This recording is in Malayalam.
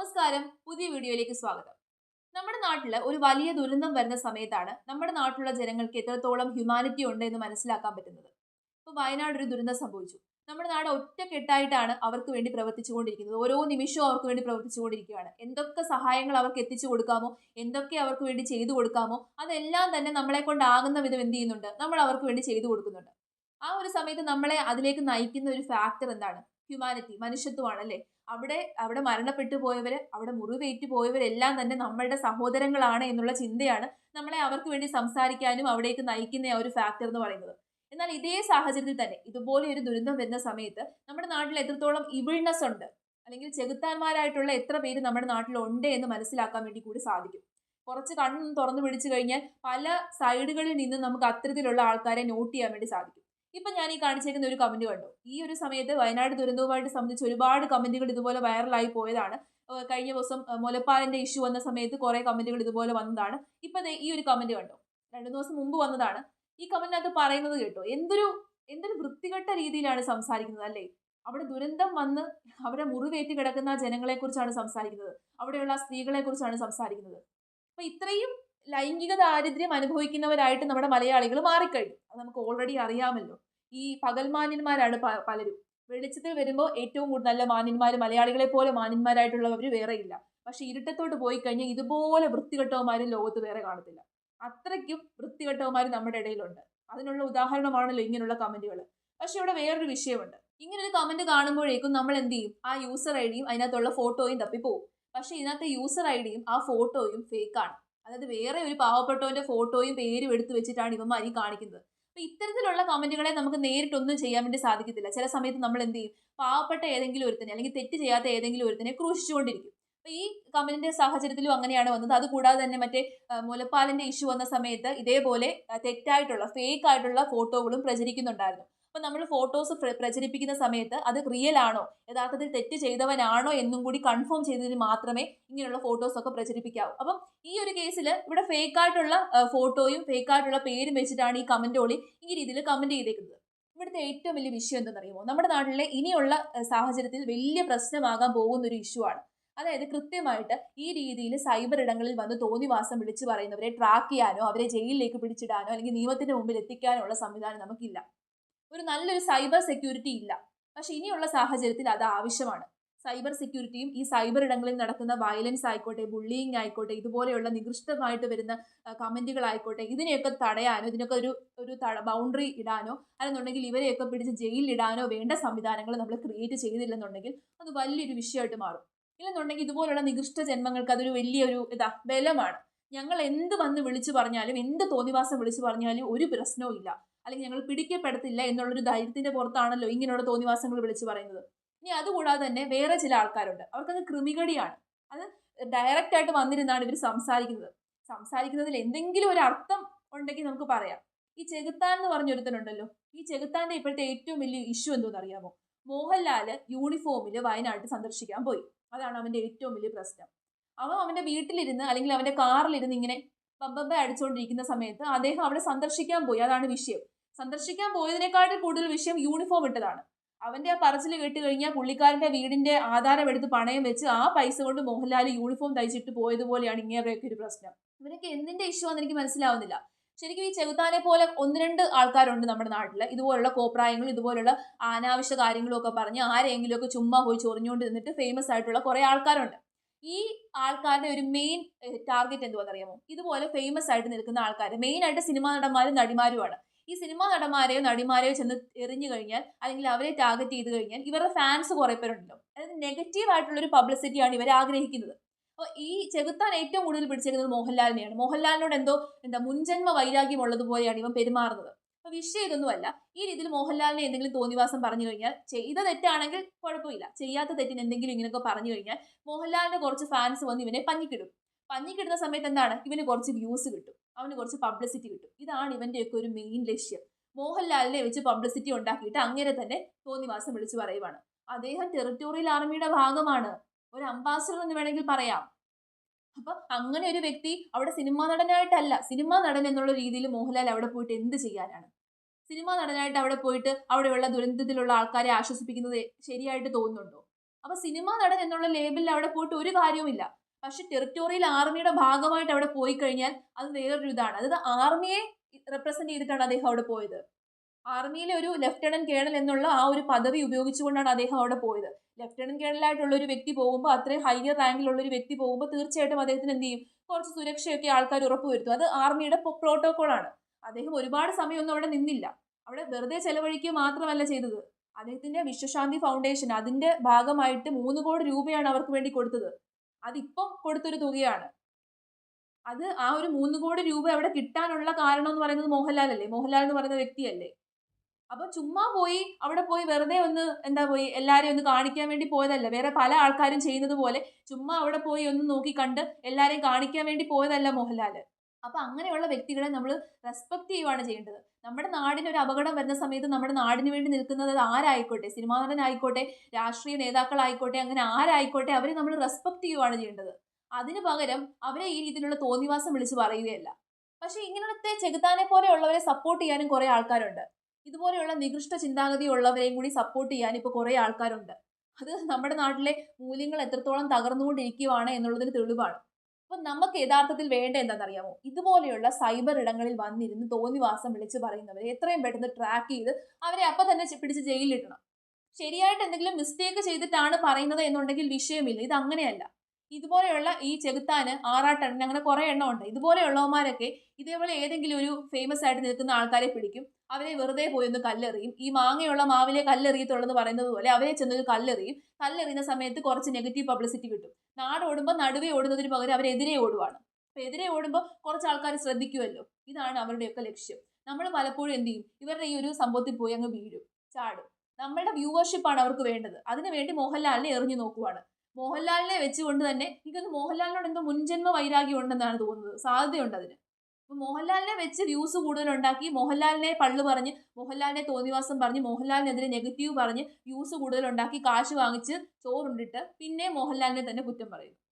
നമസ്കാരം. പുതിയ വീഡിയോയിലേക്ക് സ്വാഗതം. നമ്മുടെ നാട്ടിൽ ഒരു വലിയ ദുരന്തം വരുന്ന സമയത്താണ് നമ്മുടെ നാട്ടിലുള്ള ജനങ്ങൾക്ക് എത്രത്തോളം ഹ്യൂമാനിറ്റി ഉണ്ട് എന്ന് മനസ്സിലാക്കാൻ പറ്റുന്നത്. ഇപ്പോൾ വയനാട് ഒരു ദുരന്തം സംഭവിച്ചു. നമ്മുടെ നാട് ഒറ്റക്കെട്ടായിട്ടാണ് അവർക്ക് വേണ്ടി പ്രവർത്തിച്ചുകൊണ്ടിരിക്കുന്നത്. ഓരോ നിമിഷവും അവർക്ക് വേണ്ടി പ്രവർത്തിച്ചുകൊണ്ടിരിക്കുകയാണ്. എന്തൊക്കെ സഹായങ്ങൾ അവർക്ക് എത്തിച്ചു കൊടുക്കാമോ? എന്തൊക്കെ അവർക്ക് വേണ്ടി ചെയ്തു കൊടുക്കാമോ? അതെല്ലാം തന്നെ നമ്മളെ കൊണ്ടാകുന്ന വിധം എന്ത് ചെയ്യുന്നുണ്ട്? നമ്മൾ അവർക്ക് വേണ്ടി ചെയ്തു കൊടുക്കുന്നുണ്ട്. ആ ഒരു സമയത്ത് നമ്മളെ അതിലേക്ക് നയിക്കുന്ന ഒരു ഫാക്ടർ എന്താണ്? ഹ്യൂമാനിറ്റി മനുഷ്യത്വമാണ് അല്ലേ അവിടെ അവിടെ മരണപ്പെട്ടു പോയവര് അവിടെ മുറിവേറ്റ് പോയവരെല്ലാം തന്നെ നമ്മളുടെ സഹോദരങ്ങളാണ് എന്നുള്ള ചിന്തയാണ് നമ്മളെ അവർക്ക് വേണ്ടി സംസാരിക്കാനും അവിടേക്ക് നയിക്കുന്ന ഒരു ഫാക്ടർ എന്ന് പറയുന്നത്. എന്നാൽ ഇതേ സാഹചര്യത്തിൽ തന്നെ ഇതുപോലെ ഒരു ദുരന്തം വരുന്ന സമയത്ത് നമ്മുടെ നാട്ടിൽ എത്രത്തോളം ഇവിൾനെസ് ഉണ്ട് അല്ലെങ്കിൽ ചെകുത്താന്മാരായിട്ടുള്ള എത്ര പേര് നമ്മുടെ നാട്ടിൽ ഉണ്ട് എന്ന് മനസ്സിലാക്കാൻ വേണ്ടി കൂടി സാധിക്കും. കുറച്ച് കണ്ണൊന്ന് തുറന്നു പിടിച്ചു കഴിഞ്ഞാൽ പല സൈഡുകളിൽ നിന്ന് നമുക്ക് അത്തരത്തിലുള്ള ആൾക്കാരെ നോട്ട് ചെയ്യാൻ വേണ്ടി സാധിക്കും. ഇപ്പൊ ഞാൻ ഈ കാണിച്ചേക്കുന്ന ഒരു കമന്റ് കണ്ടു. ഈ ഒരു സമയത്ത് വയനാട് ദുരന്തവുമായിട്ട് സംബന്ധിച്ച് ഒരുപാട് കമന്റുകൾ ഇതുപോലെ വൈറലായി പോയതാണ്. കഴിഞ്ഞ ദിവസം മുലപ്പാലിന്റെ ഇഷ്യൂ വന്ന സമയത്ത് കുറേ കമന്റുകൾ ഇതുപോലെ വന്നതാണ്. ഇപ്പൊ ഈ ഒരു കമന്റ് കണ്ടു. രണ്ടു ദിവസം മുമ്പ് വന്നതാണ്. ഈ കമന്റിനകത്ത് പറയുന്നത് കേട്ടോ. എന്തൊരു എന്തൊരു വൃത്തികെട്ട രീതിയിലാണ് സംസാരിക്കുന്നത് അല്ലേ? അവിടെ ദുരന്തം വന്ന് അവിടെ മുറിവേറ്റി കിടക്കുന്ന ജനങ്ങളെക്കുറിച്ചാണ് സംസാരിക്കുന്നത്. അവിടെയുള്ള സ്ത്രീകളെക്കുറിച്ചാണ് സംസാരിക്കുന്നത്. അപ്പൊ ഇത്രയും ലൈംഗിക ദാരിദ്ര്യം അനുഭവിക്കുന്നവരായിട്ട് നമ്മുടെ മലയാളികൾ മാറിക്കഴിഞ്ഞു. അത് നമുക്ക് ഓൾറെഡി അറിയാമല്ലോ. ഈ പകൽമാന്യന്മാരാണ് പ- പലരും. വെളിച്ചത്തിൽ വരുമ്പോൾ ഏറ്റവും കൂടുതൽ നല്ല മാന്യന്മാർ മലയാളികളെ പോലെ മാന്യന്മാരായിട്ടുള്ളവർ വേറെ ഇല്ല. പക്ഷെ ഇരുട്ടത്തോട്ട് പോയി കഴിഞ്ഞാൽ ഇതുപോലെ വൃത്തികെട്ടവന്മാരും ലോകത്ത് വേറെ കാണത്തില്ല. അത്രയ്ക്കും വൃത്തികെട്ടവന്മാർ നമ്മുടെ ഇടയിലുണ്ട്. അതിനുള്ള ഉദാഹരണമാണല്ലോ ഇങ്ങനെയുള്ള കമന്റുകൾ പക്ഷെ ഇവിടെ വേറൊരു വിഷയമുണ്ട്. ഇങ്ങനൊരു കമന്റ് കാണുമ്പോഴേക്കും നമ്മൾ എന്ത് ചെയ്യും? ആ യൂസർ ഐ ഡിയും അതിനകത്തുള്ള ഫോട്ടോയും തപ്പിപ്പോവും. പക്ഷെ ഇതിനകത്തെ യൂസർ ഐ ഡിയും ആ ഫോട്ടോയും ഫേക്കാണ് അതായത് വേറെ ഒരു പാവപ്പെട്ടവന്റെ ഫോട്ടോയും പേരും എടുത്തു വെച്ചിട്ടാണ് ഇവന്മാർ ഈ കാണിക്കുന്നത്. അപ്പൊ ഇത്തരത്തിലുള്ള കമന്റുകളെ നമുക്ക് നേരിട്ടൊന്നും ചെയ്യാൻ വേണ്ടി സാധിക്കത്തില്ല. ചില സമയത്ത് നമ്മൾ എന്ത് ചെയ്യും? പാവപ്പെട്ട ഏതെങ്കിലും ഒരുത്തനെ അല്ലെങ്കിൽ തെറ്റ് ചെയ്യാത്ത ഏതെങ്കിലും ഒരുത്തനെ ക്രൂശിച്ചുകൊണ്ടിരിക്കും. അപ്പൊ ഈ കമന്റിന്റെ സാഹചര്യത്തിലും അങ്ങനെയാണ് വന്നത്. അതുകൂടാതെ തന്നെ മറ്റേ മുലപ്പാലിന്റെ ഇഷ്യൂ വന്ന സമയത്ത് ഇതേപോലെ തെറ്റായിട്ടുള്ള ഫേക്ക് ആയിട്ടുള്ള ഫോട്ടോകളും പ്രചരിക്കുന്നുണ്ടായിരുന്നു. അപ്പൊ നമ്മൾ ഫോട്ടോസ് പ്രചരിപ്പിക്കുന്ന സമയത്ത് അത് റിയൽ ആണോ? യഥാർത്ഥത്തിൽ തെറ്റ് ചെയ്തവനാണോ എന്നും കൂടി കൺഫേം ചെയ്തതിന് മാത്രമേ ഇങ്ങനെയുള്ള ഫോട്ടോസൊക്കെ പ്രചരിപ്പിക്കാവൂ. അപ്പം ഈ ഒരു കേസിൽ ഇവിടെ ഫേക്ക് ആയിട്ടുള്ള ഫോട്ടോയും ഫേക്ക് ആയിട്ടുള്ള പേരും വെച്ചിട്ടാണ് ഈ കമന്റോളി ഈ രീതിയിൽ കമന്റ് ചെയ്തേക്കുന്നത്. ഇവിടുത്തെ ഏറ്റവും വലിയ വിഷയം എന്തെന്നറിയുമോ? നമ്മുടെ നാട്ടിലെ ഇനിയുള്ള സാഹചര്യത്തിൽ വലിയ പ്രശ്നമാകാൻ പോകുന്ന ഒരു ഇഷ്യൂ ആണ്. അതായത് കൃത്യമായിട്ട് ഈ രീതിയിൽ സൈബർ ഇടങ്ങളിൽ വന്ന് തോന്നിവാസം വിളിച്ചു പറയുന്നവരെ ട്രാക്ക് ചെയ്യാനോ അവരെ ജയിലിലേക്ക് പിടിച്ചിടാനോ അല്ലെങ്കിൽ നിയമത്തിന്റെ മുമ്പിൽ എത്തിക്കാനോ ഉള്ള സംവിധാനം നമുക്കില്ല. ഒരു നല്ലൊരു സൈബർ സെക്യൂരിറ്റി ഇല്ല. പക്ഷെ ഇനിയുള്ള സാഹചര്യത്തിൽ അത് ആവശ്യമാണ്. സൈബർ സെക്യൂരിറ്റിയും ഈ സൈബർ ഇടങ്ങളിൽ നടക്കുന്ന വയലൻസ് ആയിക്കോട്ടെ ബുള്ളിയിങ് ആയിക്കോട്ടെ ഇതുപോലെയുള്ള നികൃഷ്ടമായിട്ട് വരുന്ന കമന്റുകൾ ആയിക്കോട്ടെ ഇതിനെയൊക്കെ തടയാനോ ഇതിനൊക്കെ ഒരു ഒരു ബൗണ്ടറി ഇടാനോ അല്ലെന്നുണ്ടെങ്കിൽ ഇവരെയൊക്കെ പിടിച്ച് ജയിലിൽ ഇടാനോ വേണ്ട സംവിധാനങ്ങൾ നമ്മൾ ക്രിയേറ്റ് ചെയ്തില്ലെന്നുണ്ടെങ്കിൽ അത് വലിയൊരു വിഷയമായിട്ട് മാറും. ഇല്ലെന്നുണ്ടെങ്കിൽ ഇതുപോലുള്ള നികൃഷ്ട ജന്മങ്ങൾക്ക് അതൊരു വലിയൊരു ഇതാ ബലമാണ്. ഞങ്ങൾ എന്ത് വന്ന് വിളിച്ചു പറഞ്ഞാലും എന്ത് തോന്നിവാസം വിളിച്ചു പറഞ്ഞാലും ഒരു പ്രശ്നവും ഇല്ല. അല്ലെങ്കിൽ ഞങ്ങൾ പിടിക്കപ്പെടത്തില്ല എന്നുള്ളൊരു ധൈര്യത്തിന്റെ പുറത്താണല്ലോ ഇങ്ങനെയുള്ള തോന്നിവാസങ്ങൾ വിളിച്ചു പറയുന്നത്. ഇനി അതുകൂടാതെ തന്നെ വേറെ ചില ആൾക്കാരുണ്ട്. അവർക്കത് കൃമികടിയാണ്. അത് ഡയറക്റ്റ് ആയിട്ട് വന്നിരുന്നാണ് ഇവർ സംസാരിക്കുന്നത്. സംസാരിക്കുന്നതിൽ എന്തെങ്കിലും ഒരു അർത്ഥം ഉണ്ടെങ്കിൽ നമുക്ക് പറയാം. ഈ ചെകുത്താൻ എന്ന് പറഞ്ഞൊരുത്തനുണ്ടല്ലോ. ഈ ചെകുത്താന്റെ ഇപ്പോഴത്തെ ഏറ്റവും വലിയ ഇഷ്യൂ എന്തോന്ന് അറിയാമോ മോഹൻലാൽ യൂണിഫോമിൽ വയനാട്ടിൽ സന്ദർശിക്കാൻ പോയി. അതാണ് അവന്റെ ഏറ്റവും വലിയ പ്രശ്നം. അവൻ അവന്റെ വീട്ടിലിരുന്ന് അല്ലെങ്കിൽ അവന്റെ കാറിലിരുന്ന് ഇങ്ങനെ ബമ്പമ്പ അടിച്ചുകൊണ്ടിരിക്കുന്ന സമയത്ത് അദ്ദേഹം അവിടെ സന്ദർശിക്കാൻ പോയി. അതാണ് വിഷയം. സന്ദർശിക്കാൻ പോയതിനേക്കാട്ടിൽ കൂടുതൽ വിഷയം യൂണിഫോം ഇട്ടതാണ്. അവന്റെ ആ പറച്ചിൽ കേട്ട് കഴിഞ്ഞാൽ പുള്ളിക്കാരന്റെ വീടിന്റെ ആധാരം എടുത്ത് പണയം വെച്ച് ആ പൈസ കൊണ്ട് മോഹൻലാൽ യൂണിഫോം തയ്ച്ചിട്ട് പോയതുപോലെയാണ് ഇങ്ങനെയൊക്കെ ഒരു പ്രശ്നം. ഇവരൊക്കെ എന്തിന്റെ ഇഷ്യൂ ആണെന്ന് എനിക്ക് മനസ്സിലാവുന്നില്ല. ശരിക്കും ഈ ചെകുത്താനെ പോലെ ഒന്ന് രണ്ട് ആൾക്കാരുണ്ട് നമ്മുടെ നാട്ടിൽ ഇതുപോലുള്ള കോപ്രായങ്ങളും ഇതുപോലുള്ള അനാവശ്യ കാര്യങ്ങളും ഒക്കെ പറഞ്ഞ് ആരെങ്കിലും ഒക്കെ ചുമ്മാ പോയി ചൊറിഞ്ഞുകൊണ്ട് നിന്നിട്ട് ഫേമസ് ആയിട്ടുള്ള കുറെ ആൾക്കാരുണ്ട്. ഈ ആൾക്കാരുടെ ഒരു മെയിൻ ടാർഗറ്റ് എന്തുവാണെന്നറിയാമോ? ഇതുപോലെ ഫേമസ് ആയിട്ട് നിൽക്കുന്ന ആൾക്കാർ മെയിൻ ആയിട്ട് സിനിമാ നടന്മാരും നടിമാരുമാണ്. ഈ സിനിമാ നടന്മാരെയോ നടിമാരെയോ ചെന്ന് എറിഞ്ഞു കഴിഞ്ഞാൽ അല്ലെങ്കിൽ അവരെ ടാർഗറ്റ് ചെയ്ത് കഴിഞ്ഞാൽ ഇവരുടെ ഫാൻസ് കുറേ പേരുണ്ടല്ലോ. അതായത് നെഗറ്റീവ് ആയിട്ടുള്ള ഒരു പബ്ലിസിറ്റിയാണ് ഇവർ ആഗ്രഹിക്കുന്നത്. അപ്പോൾ ഈ ചെകുത്താൻ ഏറ്റവും കൂടുതൽ പിടിച്ചേക്കുന്നത് മോഹൻലാലിനെയാണ്. മോഹൻലാലിനോട് എന്തോ എന്താ മുൻജന്മ വൈരാഗ്യം ഉള്ളതുപോലെയാണ് ഇവൻ പെരുമാറുന്നത്. അപ്പോൾ വിഷയം ഇതൊന്നുമല്ല. ഈ രീതിയിൽ മോഹൻലാലിനെ എന്തെങ്കിലും തോന്നിവാസം പറഞ്ഞു കഴിഞ്ഞാൽ ചെയ്ത തെറ്റാണെങ്കിൽ കുഴപ്പമില്ല. ചെയ്യാത്ത തെറ്റിന് എന്തെങ്കിലും ഇങ്ങനെയൊക്കെ പറഞ്ഞു കഴിഞ്ഞാൽ മോഹൻലാലിന്റെ കുറച്ച് ഫാൻസ് വന്ന് ഇവനെ പഞ്ഞിക്കിടും. പഞ്ഞിക്കിടുന്ന സമയത്ത് എന്താണ്? ഇവന് കുറച്ച് വ്യൂസ് കിട്ടും. അവന് കുറച്ച് പബ്ലിസിറ്റി കിട്ടും. ഇതാണ് ഇവന്റെയൊക്കെ ഒരു മെയിൻ ലക്ഷ്യം. മോഹൻലാലിനെ വെച്ച് പബ്ലിസിറ്റി ഉണ്ടാക്കിയിട്ട് അങ്ങനെ തന്നെ തോന്നിവാസം വിളിച്ചു പറയുവാണ്. അദ്ദേഹം ടെറിട്ടോറിയൽ ആർമിയുടെ ഭാഗമാണ്. ഒരു അംബാസഡർ എന്ന് വേണമെങ്കിൽ പറയാം. അപ്പൊ അങ്ങനെ ഒരു വ്യക്തി അവിടെ സിനിമാ നടനായിട്ടല്ല. സിനിമാ നടൻ എന്നുള്ള രീതിയിൽ മോഹൻലാൽ അവിടെ പോയിട്ട് എന്ത് ചെയ്യാനാണ്? സിനിമാ നടനായിട്ട് അവിടെ പോയിട്ട് അവിടെയുള്ള ദുരന്തത്തിലുള്ള ആൾക്കാരെ ആശ്വസിപ്പിക്കുന്നത് ശരിയായിട്ട് തോന്നുന്നുണ്ടോ? അപ്പൊ സിനിമാ നടൻ എന്നുള്ള ലേബലിൽ അവിടെ പോയിട്ട് ഒരു കാര്യവുമില്ല. പക്ഷെ ടെറിറ്റോറിയൽ ആർമിയുടെ ഭാഗമായിട്ട് അവിടെ പോയി കഴിഞ്ഞാൽ അത് വേറൊരു ഇതാണ്. അതായത് ആർമിയെ റെപ്രസെന്റ് ചെയ്തിട്ടാണ് അദ്ദേഹം അവിടെ പോയത്. ആർമിയിലെ ഒരു ലെഫ്റ്റനന്റ് കേണൽ എന്നുള്ള ആ ഒരു പദവി ഉപയോഗിച്ചുകൊണ്ടാണ് അദ്ദേഹം അവിടെ പോയത്. ലെഫ്റ്റനന്റ് കേണലായിട്ടുള്ള ഒരു വ്യക്തി പോകുമ്പോൾ അത്രയും ഹയർ റാങ്കിലുള്ള ഒരു വ്യക്തി പോകുമ്പോൾ തീർച്ചയായിട്ടും അദ്ദേഹത്തിന് എന്ത് ചെയ്യും? കുറച്ച് സുരക്ഷയൊക്കെ ആൾക്കാർ ഉറപ്പുവരുത്തും അത് ആർമിയുടെ പ്രോട്ടോകോൾ ആണ്. അദ്ദേഹം ഒരുപാട് സമയമൊന്നും അവിടെ നിന്നില്ല. അവിടെ വെറുതെ ചെലവഴിക്കുക മാത്രമല്ല ചെയ്തത്. അദ്ദേഹത്തിന്റെ വിശ്വശാന്തി ഫൗണ്ടേഷൻ അതിന്റെ ഭാഗമായിട്ട് മൂന്ന് കോടി രൂപയാണ് അവർക്ക് വേണ്ടി കൊടുത്തത്. അതിപ്പം കൊടുത്തൊരു തുകയാണ്. അത് ആ ഒരു മൂന്ന് കോടി രൂപ അവിടെ കിട്ടാനുള്ള കാരണം എന്ന് പറയുന്നത് മോഹൻലാൽ അല്ലേ മോഹൻലാൽ എന്ന് പറയുന്ന വ്യക്തിയല്ലേ? അപ്പൊ ചുമ്മാ പോയി അവിടെ പോയി വെറുതെ ഒന്ന് എന്താ പോയി എല്ലാരെയും ഒന്ന് കാണിക്കാൻ വേണ്ടി പോയതല്ല. വേറെ പല ആൾക്കാരും ചെയ്യുന്നത് പോലെ ചുമ്മാ അവിടെ പോയി ഒന്ന് നോക്കി കണ്ട് എല്ലാരെയും കാണിക്കാൻ വേണ്ടി പോയതല്ല മോഹൻലാൽ. അപ്പൊ അങ്ങനെയുള്ള വ്യക്തികളെ നമ്മൾ റെസ്പെക്ട് ചെയ്യുവാണ് ചെയ്യേണ്ടത്. നമ്മുടെ നാടിന് ഒരു അപകടം വരുന്ന സമയത്ത് നമ്മുടെ നാടിന് വേണ്ടി നിൽക്കുന്നത് ആരായിക്കോട്ടെ? സിനിമാ നടനായിക്കോട്ടെ? രാഷ്ട്രീയ നേതാക്കളായിക്കോട്ടെ? അങ്ങനെ ആരായിക്കോട്ടെ? അവരെ നമ്മൾ റെസ്പെക്ട് ചെയ്യുവാണ് ചെയ്യേണ്ടത്. അതിന് പകരം അവരെ ഈ രീതിയിലുള്ള തോന്നിവാസം വിളിച്ച് പറയുകയല്ല. പക്ഷെ ഇങ്ങനത്തെ ചെകുത്താനെ പോലെയുള്ളവരെ സപ്പോർട്ട് ചെയ്യാനും കുറെ ആൾക്കാരുണ്ട്. ഇതുപോലെയുള്ള നികൃഷ്ട ചിന്താഗതി ഉള്ളവരെയും കൂടി സപ്പോർട്ട് ചെയ്യാൻ ഇപ്പോൾ കുറേ ആൾക്കാരുണ്ട്. അത് നമ്മുടെ നാട്ടിലെ മൂല്യങ്ങൾ എത്രത്തോളം തകർന്നുകൊണ്ടിരിക്കുവാണ് എന്നുള്ളതിന് തെളിവാണ്. അപ്പൊ നമുക്ക് യഥാർത്ഥത്തിൽ വേണ്ട എന്താണെന്നറിയാമോ? ഇതുപോലെയുള്ള സൈബർ ഇടങ്ങളിൽ വന്നിരുന്ന് തോന്നിവാസം വിളിച്ച് പറയുന്നവരെ എത്രയും പെട്ടെന്ന് ട്രാക്ക് ചെയ്ത് അവരെ അപ്പം തന്നെ പിടിച്ച് ജയിലിലിടണം ശരിയായിട്ട് എന്തെങ്കിലും മിസ്റ്റേക്ക് ചെയ്തിട്ടാണ് പറയുന്നത് എന്നുണ്ടെങ്കിൽ വിഷയമില്ല. ഇത് അങ്ങനെയല്ല. ഇതുപോലെയുള്ള ഈ ചെകുത്താന് ആറാട്ടെണ്ണൻ അങ്ങനെ കുറേ എണ്ണം ഉണ്ട്. ഇതുപോലെയുള്ളവന്മാരൊക്കെ ഇതേപോലെ ഏതെങ്കിലും ഒരു ഫേമസ് ആയിട്ട് നിൽക്കുന്ന ആൾക്കാരെ പിടിക്കും. അവരെ വെറുതെ പോയി ഒന്ന് കല്ലെറിയും. ഈ മാങ്ങയുള്ള മാവിലെ കല്ലെറിയത്തുള്ളെന്ന് പറയുന്നത് പോലെ അവരെ ചെന്നൊരു കല്ലെറിയും. കല്ലെറിയുന്ന സമയത്ത് കുറച്ച് നെഗറ്റീവ് പബ്ലിസിറ്റി കിട്ടും. നാട് ഓടുമ്പോൾ നടുവേ ഓടുന്നതിന് പകരം അവരെതിരെ ഓടുവാണ്. അപ്പൊ എതിരെ ഓടുമ്പോൾ കുറച്ച് ആൾക്കാർ ശ്രദ്ധിക്കുമല്ലോ ഇതാണ് അവരുടെയൊക്കെ ലക്ഷ്യം. നമ്മൾ പലപ്പോഴും എന്ത് ചെയ്യും? ഇവരുടെ ഈ ഒരു സംഭവത്തിൽ പോയി അങ്ങ് വീഴും. ചാടും. നമ്മളുടെ വ്യൂവർഷിപ്പാണ് അവർക്ക് വേണ്ടത്. അതിനുവേണ്ടി മോഹൻലാലിനെ എറിഞ്ഞു നോക്കുവാണ്. മോഹൻലാലിനെ വെച്ചുകൊണ്ട് തന്നെ എനിക്കൊന്ന് മോഹൻലാലിനോട് എന്തോ മുൻജന്മ വൈരാഗ്യം ഉണ്ടെന്നാണ് തോന്നുന്നത്. സാധ്യതയുണ്ട് അതിന്. അപ്പൊ മോഹൻലാലിനെ വെച്ച് വ്യൂസ് കൂടുതൽ ഉണ്ടാക്കി മോഹൻലാലിനെ പള്ളു പറഞ്ഞ് മോഹൻലാലിനെ തോന്നിവാസം പറഞ്ഞ് മോഹൻലാലിനെതിരെ നെഗറ്റീവ് പറഞ്ഞ് വ്യൂസ് കൂടുതൽ ഉണ്ടാക്കി കാശ് വാങ്ങിച്ച് ചോറുണ്ടിട്ട് പിന്നെ മോഹൻലാലിനെ തന്നെ കുറ്റം പറയും